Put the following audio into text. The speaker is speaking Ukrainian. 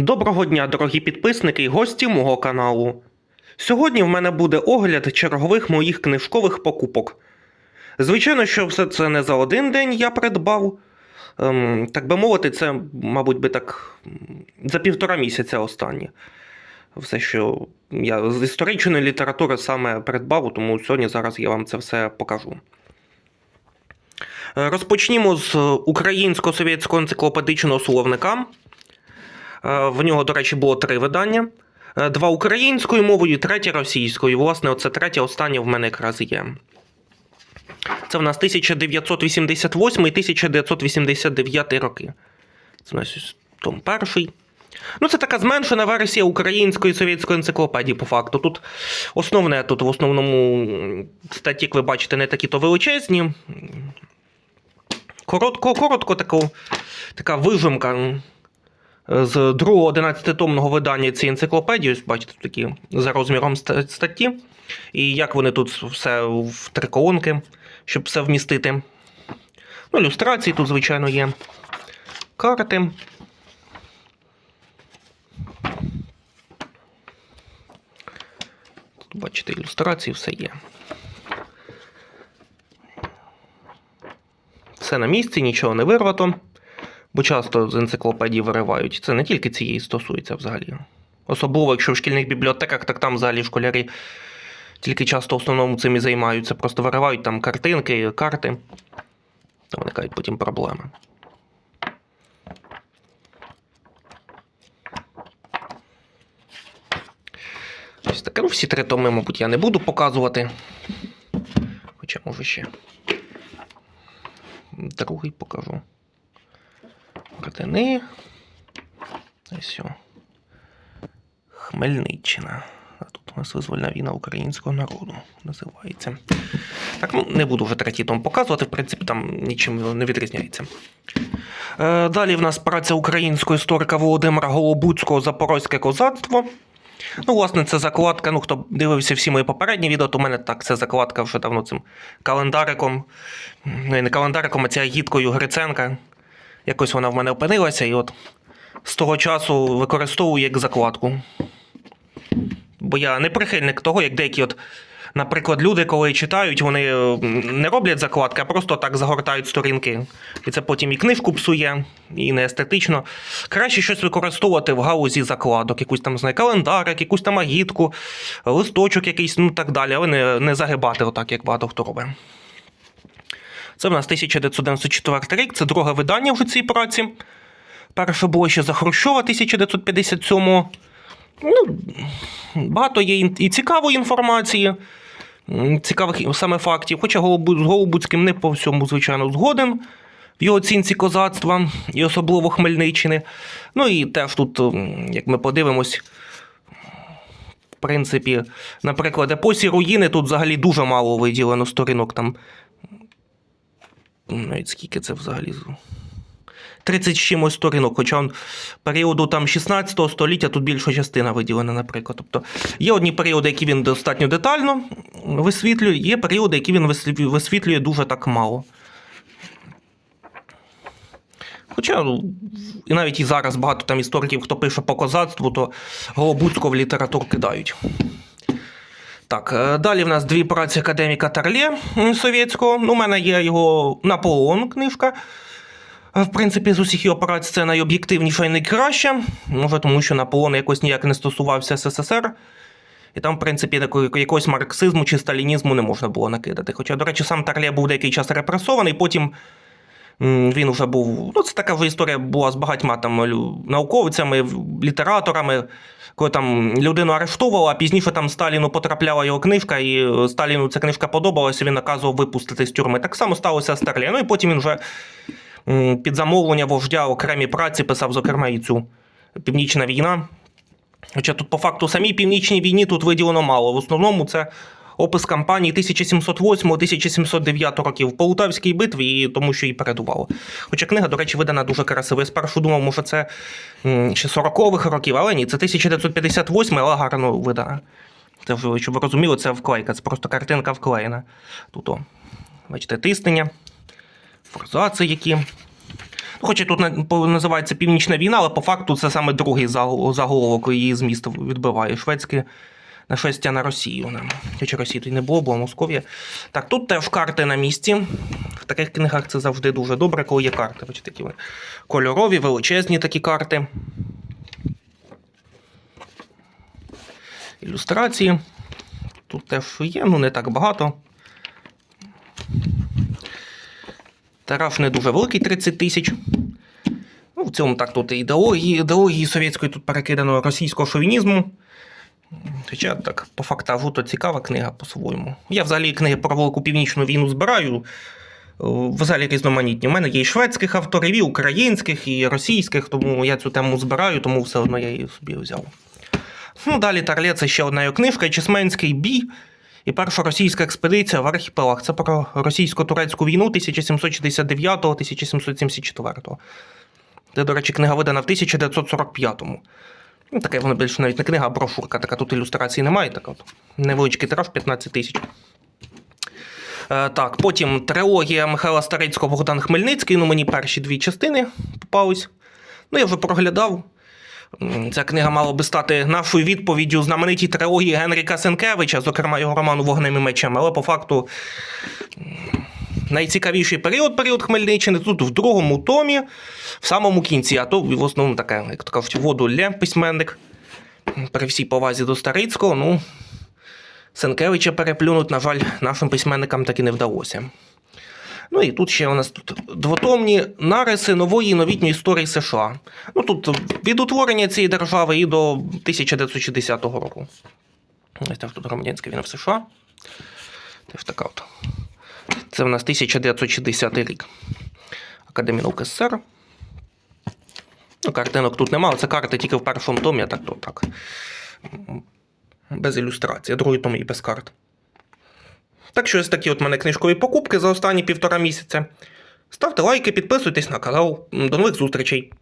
Доброго дня, дорогі підписники і гості мого каналу. Сьогодні в мене буде огляд чергових моїх книжкових покупок. Звичайно, що все це не за один день я придбав. Ем, так би мовити, це, мабуть, би так за півтора місяця останнє. Все, що я з історичної літератури саме придбав, тому сьогодні зараз я вам це все покажу. Е, Розпочнімо з українсько-совєтського енциклопедичного словника. Е, В нього, до речі, було три видання: Е, два українською мовою, третє російською. Власне, оце третє останнє в мене якраз є. Це в нас 1988 і 1989 роки. Це у нас том перший. Ну, це така зменшена версія української совєтської енциклопедії, по факту. Тут основне, тут в основному статті, як ви бачите, не такі то величезні. Коротко, коротко таку, така вижимка з другого 11-томного видання цієї енциклопедії. Ось бачите, такі за розміром статті. І як вони тут все в три колонки, щоб все вмістити. Ну, ілюстрації тут, звичайно, є. Карти. Тут бачите, ілюстрації, все є. Все на місці, нічого не вирвато. Бо часто з енциклопедії виривають. Це не тільки цієї стосується взагалі. Особливо, якщо в шкільних бібліотеках, так там взагалі школярі тільки часто в основному цим і займаються. Просто виривають там картинки, карти. Та виникають потім проблеми. Ось таке. Ну, всі три томи, мабуть, я не буду показувати. Хоча, може, ще. Другий покажу. Картини. Ось. о. Хмельниччина. А тут у нас визвольна війна українського народу називається. Так, ну не буду вже третій том показувати, в принципі, там нічим не відрізняється. Е, далі в нас праця українського історика Володимира Голобуцького Запорозьке козацтво. Ну, власне, це закладка. Ну, хто дивився всі мої попередні відео, то у мене так, це закладка вже давно цим календариком. Ну, не календариком, а ця гідкою Гриценка. Якось вона в мене опинилася, і от з того часу використовую як закладку. Бо я не прихильник того, як деякі, от, наприклад, люди, коли читають, вони е, не роблять закладки, а просто так загортають сторінки. І це потім і книжку псує, і не естетично. Краще щось використовувати в галузі закладок, якусь там знає, календарик, якусь там агітку, листочок якийсь, ну так далі, але не, не загибати отак, як багато хто робить. Це в нас 1994 рік, це друге видання вже цієї праці. Перше було ще за Хрущова 1957 Ну, багато є і цікавої інформації, цікавих саме фактів. Хоча з Голубуцьким не по всьому, звичайно, згоден в його оцінці козацтва і особливо Хмельниччини. Ну і теж тут, як ми подивимось, в принципі, наприклад, епосі руїни тут взагалі дуже мало виділено сторінок там. Навіть скільки це взагалі? 30 чимось сторінок, хоча он періоду там 16 століття тут більша частина виділена, наприклад. Тобто є одні періоди, які він достатньо детально висвітлює, є періоди, які він висвітлює, дуже так мало. Хоча ну, і навіть і зараз багато там істориків, хто пише по козацтву, то Голобуцького в літературу кидають. Так, е, далі в нас дві праці академіка Тарлє совєтського. У мене є його Наполеон книжка. Е, В принципі, з усіх його праць це найоб'єктивніша і найкраща. Може, тому що Наполеон якось ніяк не стосувався СССР. І там, в принципі, якогось марксизму чи сталінізму не можна було накидати. Хоча, до речі, сам Тарлє був деякий час репресований, потім він вже був. Ну, це така вже історія була з багатьма там науковцями, літераторами. Коли там людину арештовували, а пізніше там Сталіну потрапляла його книжка, і е, Сталіну ця книжка подобалася, він наказував випустити з тюрми. Так само сталося з Тарлє. Ну і потім він вже під замовлення вождя окремі праці писав, зокрема, і цю Північна війна. Хоча тут, по факту, самій північній війні тут виділено мало. В основному це опис кампанії 1708-1709 років в Полтавській битві, і тому що її передувало. Хоча книга, до речі, видана дуже красиво. Я спершу думав, може, це ще 40-х років, але ні, це 1958, але гарно видана. Це щоб ви розуміли, це вклейка, це просто картинка вклеєна. Тут, о, бачите, тиснення, форзаци які. Хоча тут називається Північна війна, але по факту це саме другий заголовок її зміст відбиває. Шведське нашестя на Росію. Хоча Росії тут не було, була Московія. Так, тут теж карти на місці. В таких книгах це завжди дуже добре, коли є карти. Бачите, такі кольорові, величезні такі карти. Ілюстрації. Тут теж є, ну не так багато. Тираж не дуже великий 30 тисяч. Ну, в цьому так тут ідеології, ідеології совєтської тут перекидано російського шовінізму. Хоча так, по фактажу, то цікава книга по-своєму. Я взагалі книги про Велику Північну війну збираю. е, Взагалі різноманітні. У мене є і шведських авторів, і українських, і російських, тому я цю тему збираю, тому все одно я її собі взяв. Ну, далі Тарлє це ще одна його книжка Чесменський бій і перша російська експедиція в архіпелаг. Це про російсько-турецьку війну 1779-1774. Це, до речі, книга видана в 1945-му. Ну, таке воно більше навіть не книга, а брошурка. Така тут ілюстрації немає. Так от. Невеличкий тираж 15 тисяч. Е, так, потім трилогія Михайла Старицького Богдан Хмельницький. Ну, мені перші дві частини попались. Ну, я вже проглядав. Ця книга мала би стати нашою відповіддю знаменитій трилогії Генріка Сенкевича, зокрема його роману Вогнем і мечем. Але по факту найцікавіший період період Хмельниччини тут в другому томі, в самому кінці, а то в основному таке, як то кажуть, воду лє письменник. При всій повазі до Старицького, ну, Сенкевича переплюнуть, на жаль, нашим письменникам так і не вдалося. Ну і тут ще у нас тут двотомні нариси нової і новітньої історії США. Ну тут від утворення цієї держави і до 1960 року. Ось так тут громадянська війна в США. Теж така от. Це у нас 1960 рік. Академія наук СССР. Ну, картинок тут немає, це карти тільки в першому томі, а так то так. Без ілюстрації, другий том і без карт. Так що ось такі от мене книжкові покупки за останні півтора місяця. Ставте лайки, підписуйтесь на канал. До нових зустрічей!